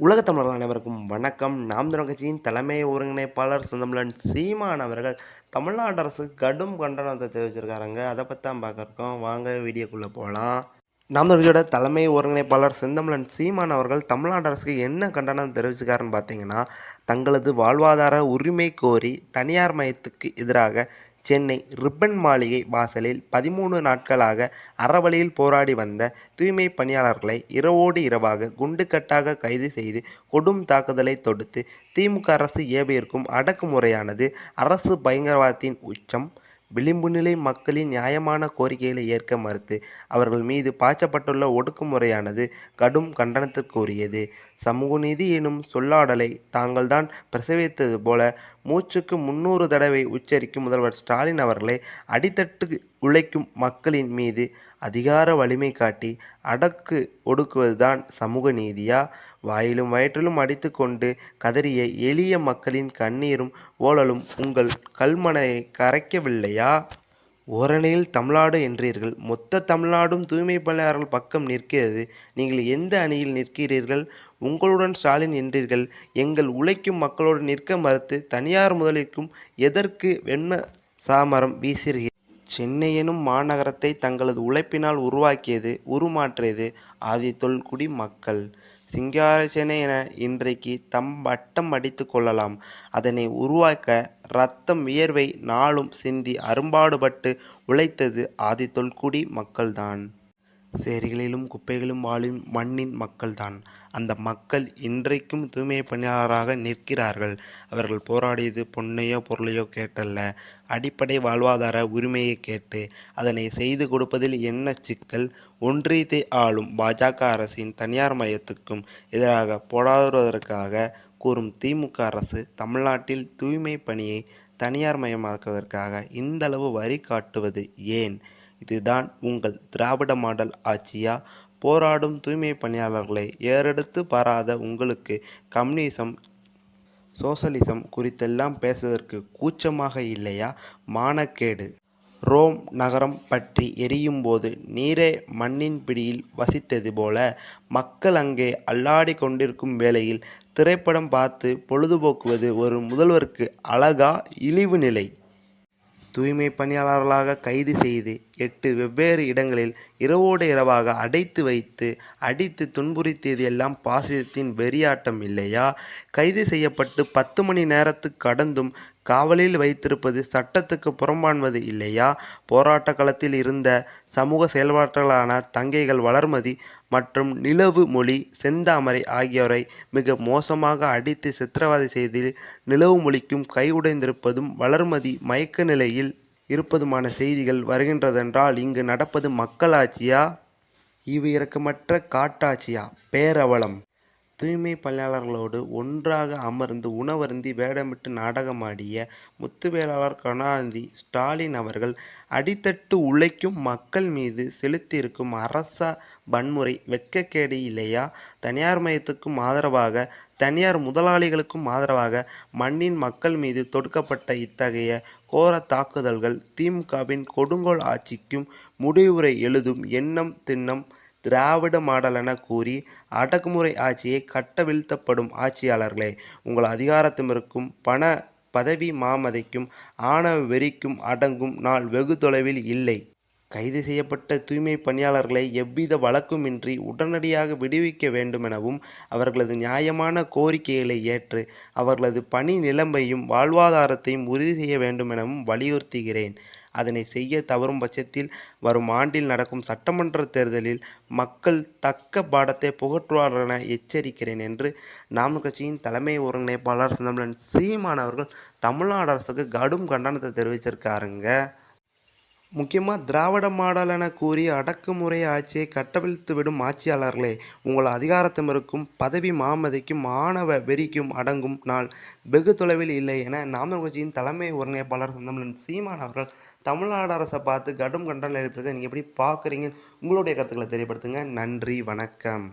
உலகத் தமிழர்கள் அனைவருக்கும் வணக்கம். நாம் தமிழர் கட்சியின் தலைமை ஒருங்கிணைப்பாளர் செந்தமிழன் சீமான் அவர்கள் தமிழ்நாடு அரசுக்கு கடும் கண்டனத்தை தெரிவிச்சிருக்காருங்க. அதை பற்றி தான் பார்க்குறோம் வாங்க வீடியோக்குள்ளே போகலாம் நாம் தமிழோட தலைமை ஒருங்கிணைப்பாளர் செந்தமிழன் சீமான் அவர்கள் தமிழ்நாடு அரசுக்கு என்ன கண்டனம் தெரிவிச்சிருக்காருன்னு பார்த்தீங்கன்னா தங்களது வாழ்வாதார உரிமை கோரி தனியார் மயத்துக்கு எதிராக சென்னை ரிப்பன் மாளிகை வாசலில் பதிமூணு நாட்களாக அறவழியில் போராடி வந்த தூய்மை பணியாளர்களை இரவோடு இரவாக குண்டுக்கட்டாக கைது செய்து கொடும் தாக்குதலை தொடுத்து திமுக அரசு ஏவியிருக்கும் அடக்குமுறையானது அரசு பயங்கரவாதத்தின் உச்சம். விளிம்பு நிலை மக்களின் நியாயமான கோரிக்கைகளை ஏற்க மறுத்து அவர்கள் மீது பாய்ச்சப்பட்டுள்ள ஒடுக்குமுறையானது கடும் கண்டனத்திற்குரியது. சமூக நீதி எனும் சொல்லாடலை தாங்கள்தான் பிரசவித்தது போல மூச்சுக்கு முன்னூறு தடவை உச்சரிக்கும் முதல்வர் ஸ்டாலின் அவர்களை அடித்தட்டு உழைக்கும் மக்களின் மீது அதிகார வலிமை காட்டி அடக்கு ஒடுக்குவதுதான் சமூக நீதியா? வாயிலும் வயிற்றிலும் அடித்து கொண்டு கதறிய எளிய மக்களின் கண்ணீரும் ஓலலும் உங்கள் கல்மனையை கரைக்கவில்லையா? ஓரணியில் தமிழ்நாடு என்றீர்கள். மொத்த தமிழ்நாடும் தூய்மை பணியாளர்கள் பக்கம் நிற்கிறது. நீங்கள் எந்த அணியில் நிற்கிறீர்கள்? உங்களுடன் ஸ்டாலின் என்றீர்கள். எங்கள் உழைக்கும் மக்களோடு நிற்க மறுத்து தனியார் முதலிற்கும் எதற்கு வெண்ம சாமரம் வீசுகிறீர்கள் சென்னை எனும் மாநகரத்தை தங்களது உழைப்பினால் உருவாக்கியது உருமாற்றியது ஆதி தொல்குடி மக்கள். சிங்காரச்சனை என இன்றைக்கு தம் வட்டம் அடித்து கொள்ளலாம். அதனை உருவாக்க இரத்தம் வியர்வை நாளும் சிந்தி அரும்பாடுபட்டு உழைத்தது ஆதித்தொல்குடி மக்கள்தான். சேரிகளிலும் குப்பைகளும் வாழும் மண்ணின் மக்கள்தான். அந்த மக்கள் இன்றைக்கும் தூய்மை பணியாளராக நிற்கிறார்கள். அவர்கள் போராடியது பொன்னையோ பொருளையோ கேட்டல்ல. அடிப்படை வாழ்வாதார உரிமையை கேட்டு அதனை செய்து கொடுப்பதில் என்ன சிக்கல்? ஒன்றியத்தை ஆளும் பாஜக அரசின் தனியார் மையத்துக்கும் எதிராக போராடுவதற்காக கூறும் திமுக அரசு தமிழ்நாட்டில் தூய்மை பணியை தனியார் மயமாக்குவதற்காக இந்தளவு வரி காட்டுவது ஏன்? இதுதான் உங்கள் திராவிட மாடல் ஆட்சியா? போராடும் தூய்மை பணியாளர்களை ஏறெடுத்து பாராத உங்களுக்கு கம்யூனிசம் சோசலிசம் குறித்தெல்லாம் பேசுவதற்கு கூச்சமாக இல்லையா? மானக்கேடு. ரோம் நகரம் பற்றி எரியும் போது நீரே மண்ணின் பிடியில் வசித்தது போல மக்கள் அங்கே அல்லாடி கொண்டிருக்கும் வேளையில் திரைப்படம் பார்த்து பொழுதுபோக்குவது ஒரு முதல்வருக்கு அழகா இழிவு நிலை. தூய்மை பணியாளர்களாக கைது செய்து எட்டு வெவ்வேறு இடங்களில் இரவோடு இரவாக அடைத்து வைத்து அடித்து துன்புறுத்தியது எல்லாம் பாசிசத்தின் வெறியாட்டம் இல்லையா? கைது செய்யப்பட்டு பத்து மணி நேரத்து கடந்தும் காவலில் வைத்திருப்பது சட்டத்துக்கு புறம்பான்வது இல்லையா? போராட்ட களத்தில் இருந்த சமூக செயல்பாட்டாளர்களான தங்கைகள் வளர்மதி மற்றும் நிலவு மொழி செந்தாமரை ஆகியோரை மிக மோசமாக அடித்து சித்திரவதை செய்து நிலவு மொழிக்கும் கை உடைந்திருப்பதும் வளர்மதி மயக்க நிலையில் இருப்பதுமான செய்திகள் வருகின்றதென்றால் இங்கு நடப்பது மக்களாட்சியா? ஈவு இறக்கமற்ற காட்டாட்சியா? பேரவலம் தூய்மை பணியாளர்களோடு ஒன்றாக அமர்ந்து உணவருந்தி வேடமிட்டு நாடகமாடிய முத்துவேளாளர் கருணாநிதி ஸ்டாலின் அவர்கள் அடித்தட்டு உழைக்கும் மக்கள் மீது செலுத்தியிருக்கும் அரச வன்முறை வெட்கக்கேடு இல்லையா? தனியார் மையத்துக்கும் ஆதரவாக தனியார் முதலாளிகளுக்கும் ஆதரவாக மண்ணின் மக்கள் மீது தொடுக்கப்பட்ட இத்தகைய கோர தாக்குதல்கள் திமுகவின் கொடுங்கோல் ஆட்சிக்கும் முடிவுரை எழுதும் எண்ணம் திண்ணம் திராவிட மாடலென கூறி அடக்குமுறை ஆட்சியை கட்டவிழ்த்தப்படும் ஆட்சியாளர்களே உங்கள் அதிகாரத்திற்கும் பண பதவி மாமதைக்கும் ஆணவ வெறிக்கும் அடங்கும் நாள் வெகு தொலைவில் இல்லை. கைது செய்யப்பட்ட தூய்மை பணியாளர்களை எவ்வித வழக்குமின்றி உடனடியாக விடுவிக்க வேண்டுமெனவும் அவர்களது நியாயமான கோரிக்கைகளை ஏற்று அவர்களது பணி நிலைமையும் வாழ்வாதாரத்தையும் உறுதி செய்ய வேண்டுமெனவும் வலியுறுத்துகிறேன். அதனை செய்ய தவறும் பட்சத்தில் வரும் ஆண்டில் நடக்கும் சட்டமன்ற தேர்தலில் மக்கள் தக்க பாடத்தை புகற்றுவார்கள் என எச்சரிக்கிறேன் என்று நாம் கட்சியின் தலைமை ஒருங்கிணைப்பாளர் சிதம்பரம் சீமான் அவர்கள் தமிழ்நாடு அரசுக்கு கடும் கண்டனத்தை தெரிவிச்சிருக்காருங்க. முக்கியமாக திராவிட மாடல் என கூறி அடக்குமுறை ஆட்சியை கட்டவிழ்த்து விடும் ஆட்சியாளர்களே உங்கள் அதிகாரத்திமிருக்கும் பதவி மாமதிக்கும் மாணவ வெறிக்கும் அடங்கும் நாள் வெகு தொலைவில் இல்லை என நாம் கட்சியின் தலைமை ஒருங்கிணைப்பாளர் சந்தமலன் சீமான் அவர்கள் தமிழ்நாடு அரசை பார்த்து கடும் கண்டனம் எழுப்பியிருக்க நீங்கள் எப்படி பார்க்குறீங்க உங்களுடைய கருத்துக்களை தெரியப்படுத்துங்க. நன்றி வணக்கம்.